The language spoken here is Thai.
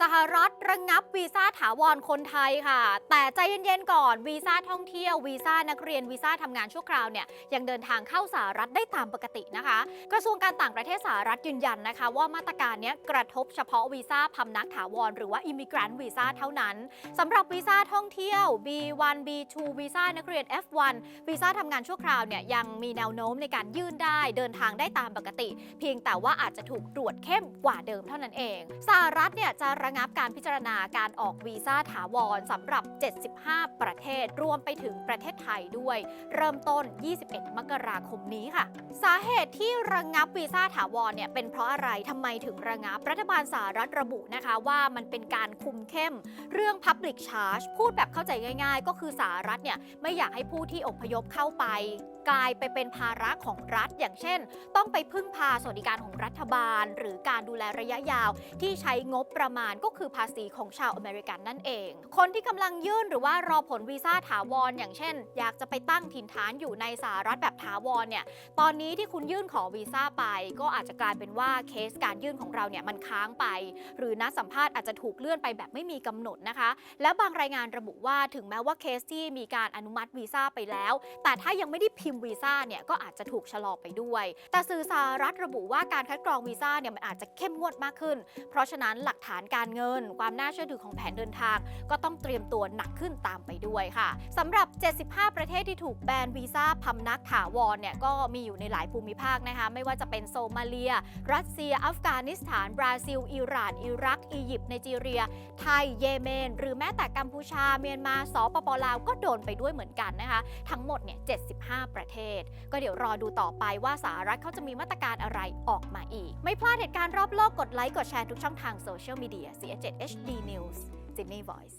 สหรัฐระงงับวีซ่าถาวรคนไทยค่ะ แต่ใจเย็นๆก่อนวีซ่าท่องเที่ยววีซ่านักเรียนวีซ่าทำงานชั่วคราวเนี่ยยังเดินทางเข้าสหรัฐได้ตามปกตินะคะ กระทรวงการต่างประเทศสหรัฐยืนยันนะคะ ว่ามาตรการนี้กระทบเฉพาะวีซ่าพำนักถาวรหรือว่า immigrant วีซ่าเท่านั้นสำหรับวีซ่าท่องเที่ยว B1 B2 วีซ่านักเรียน F1 วีซ่าทำงานชั่วคราวเนี่ยยังมีแนวโน้มในการยื่นได้เดินทางได้ตามปกติ เพียงแต่ว่าอาจจะถูกตรวจเข้มกว่าเดิมเท่านั้นเองสหรัฐเนี่ยจะระระงับการพิจารณาการออกวีซ่าถาวรสำหรับ 75 ประเทศรวมไปถึงประเทศไทยด้วย เริ่มต้น 21 มกราคมนี้ค่ะ สาเหตุที่ระงับวีซ่าถาวรเนี่ยเป็นเพราะอะไรทำไมถึงระงับ รัฐบาลสหรัฐระบุนะคะว่ามันเป็นการคุมเข้มเรื่อง Public Charge พูดแบบเข้าใจง่าย ๆ ก็คือสหรัฐเนี่ยไม่อยากให้ผู้ที่อพยพเข้าไป กลายไปเป็นภาระของรัฐ อย่างเช่น ต้องไปพึ่งพาสวัสดิการของรัฐบาล หรือการดูแลระยะยาวที่ใช้งบประมาณก็คือภาษีของชาวอเมริกันนั่นเอง คนที่กำลังยื่นหรือว่ารอผลวีซ่าถาวรอย่างเช่น อยากจะไปตั้งถิ่นฐานอยู่ในสหรัฐแบบถาวรเนี่ยตอนนี้ที่คุณยื่นขอวีซ่าไป ก็อาจจะกลายเป็นว่าเคสการยื่นของเราเนี่ยมันค้างไป หรือนัดสัมภาษณ์อาจจะถูกเลื่อนไปแบบไม่มีกำหนดนะคะ และบางรายงานระบุว่าถึงแม้ว่าเคสที่มีการอนุมัติวีซ่าไปแล้ว แต่ถ้ายังไม่ได้พิมวีซ่าเนี่ยก็อาจจะถูกชะลอไปด้วย แต่สื่อสหรัฐระบุว่าการคัดกรองวีซ่าเนี่ยมันอาจจะเข้มงวดมากขึ้น เพราะฉะนั้นหลักฐานการเงิน ความน่าเชื่อถือของแผนเดินทาง ก็ต้องเตรียมตัวหนักขึ้นตามไปด้วยค่ะสำหรับ 75 ประเทศที่ถูกแบนวีซ่าพำนักถาวรเนี่ยก็มีอยู่ในหลายภูมิภาคนะคะ ไม่ว่าจะเป็นโซมาเลีย รัสเซีย อัฟกานิสถาน บราซิล อิหร่าน อิรัก อียิปต์ไนจีเรีย ไทย เยเมน หรือแม้แต่กัมพูชา เมียนมา สปปลาว ก็โดนไปด้วยเหมือนกันนะคะ ทั้งหมดเนี่ย 75ประเทศ ก็เดี๋ยวรอดูต่อไปว่าสหรัฐเขาจะมีมาตรการอะไรออกมาอีก ไม่พลาดเหตุการณ์รอบโลกกดไลค์กดแชร์ทุกช่องทางโซเชียลมีเดีย CS7 HD News Sydney Voice